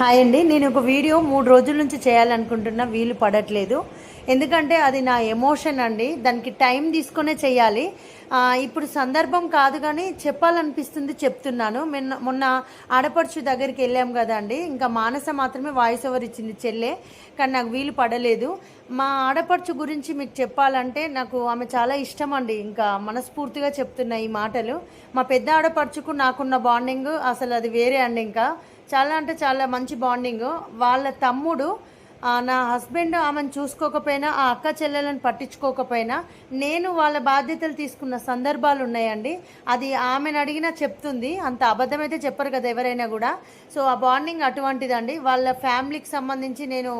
Hi అండి. నేను ఒక వీడియో మూడు రోజుల నుంచి చేయాలనుకుంటున్నా వీలు పడట్లేదు. ఎందుకంటే అది నా ఎమోషన్ అండి. దానికి టైం తీసుకునే చేయాలి. ఇప్పుడు సందర్భం కాదు కానీ చెప్పాలనిపిస్తుంది చెప్తున్నాను. మొన్న మొన్న ఆడపడుచు దగ్గరికి వెళ్ళాం కదండి ఇంకా మానస మాత్రమే వాయిస్ ఓవర్ ఇచ్చింది చెల్లె. కానీ నాకు వీలు పడలేదు. మా ఆడపడుచు గురించి మీకు చెప్పాలంటే నాకు ఆమె చాలా ఇష్టం అండి. ఇంకా మనస్ఫూర్తిగా చెప్తున్నా ఈ మాటలు. మా పెద్ద ఆడపడుచుకు నాకున్న బాండింగ్ అసలు అది వేరే అండి ఇంకా. చాలా అంటే చాలా మంచి బాండింగ్ వాళ్ళ తమ్ముడు నా హస్బెండ్ ఆమెను చూసుకోకపోయినా ఆ అక్క చెల్లెలను పట్టించుకోకపోయినా నేను వాళ్ళ బాధ్యతలు తీసుకున్న సందర్భాలు ఉన్నాయండి. అది ఆమెను అడిగినా చెప్తుంది. అంత అబద్ధమైతే చెప్పరు కదా ఎవరైనా కూడా. సో ఆ బాండింగ్ అటువంటిదండి. వాళ్ళ ఫ్యామిలీకి సంబంధించి నేను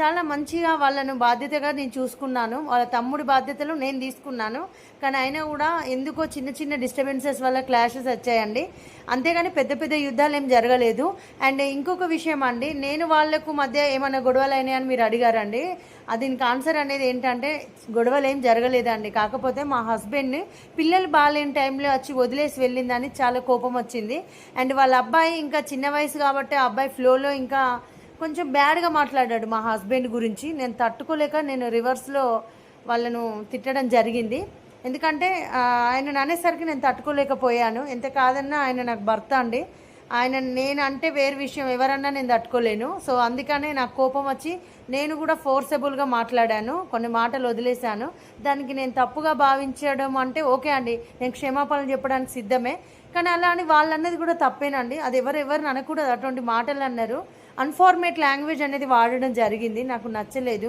చాలా మంచిగా వాళ్ళను బాధ్యతగా నేను చూసుకున్నాను. వాళ్ళ తమ్ముడి బాధ్యతలు నేను తీసుకున్నాను. కానీ అయినా కూడా ఎందుకో చిన్న చిన్న డిస్టర్బెన్సెస్ వల్ల క్లాషెస్ వచ్చాయండి. అంతేగాని పెద్ద పెద్ద యుద్ధాలు ఏం జరగలేదు. అండ్ ఇంకొక విషయం అండి నేను వాళ్ళకు మధ్య ఏమైనా గొడవలు అని మీరు అడిగారండి. అది దీనికి ఆన్సర్ అనేది ఏంటంటే గొడవలు ఏం జరగలేదండి. కాకపోతే మా హస్బెండ్ పిల్లలు బాగాలేని టైంలో వచ్చి వదిలేసి వెళ్ళిందని చాలా కోపం వచ్చింది. అండ్ వాళ్ళ అబ్బాయి ఇంకా చిన్న వయసు కాబట్టి ఆ అబ్బాయి ఫ్లోలో ఇంకా కొంచెం బ్యాడ్గా మాట్లాడాడు మా హస్బెండ్ గురించి. నేను తట్టుకోలేక నేను రివర్స్లో వాళ్ళను తిట్టడం జరిగింది. ఎందుకంటే ఆయన అనేసరికి నేను తట్టుకోలేకపోయాను. ఎంత కాదన్నా ఆయన నాకు భర్త అండి. ఆయన నేను అంటే వేరు విషయం ఎవరన్నా నేను తట్టుకోలేను. సో అందుకనే నాకు కోపం వచ్చి నేను కూడా ఫోర్సబుల్గా మాట్లాడాను కొన్ని మాటలు వదిలేశాను. దానికి నేను తప్పుగా భావించడం అంటే ఓకే అండి నేను క్షమాపణలు చెప్పడానికి సిద్ధమే. కానీ అలా అని వాళ్ళు అన్నది కూడా తప్పేనండి. అది ఎవరెవరు అనకూడదు అటువంటి మాటలు అన్నారు. అన్ఫార్మేట్ లాంగ్వేజ్ అనేది వాడడం జరిగింది నాకు నచ్చలేదు.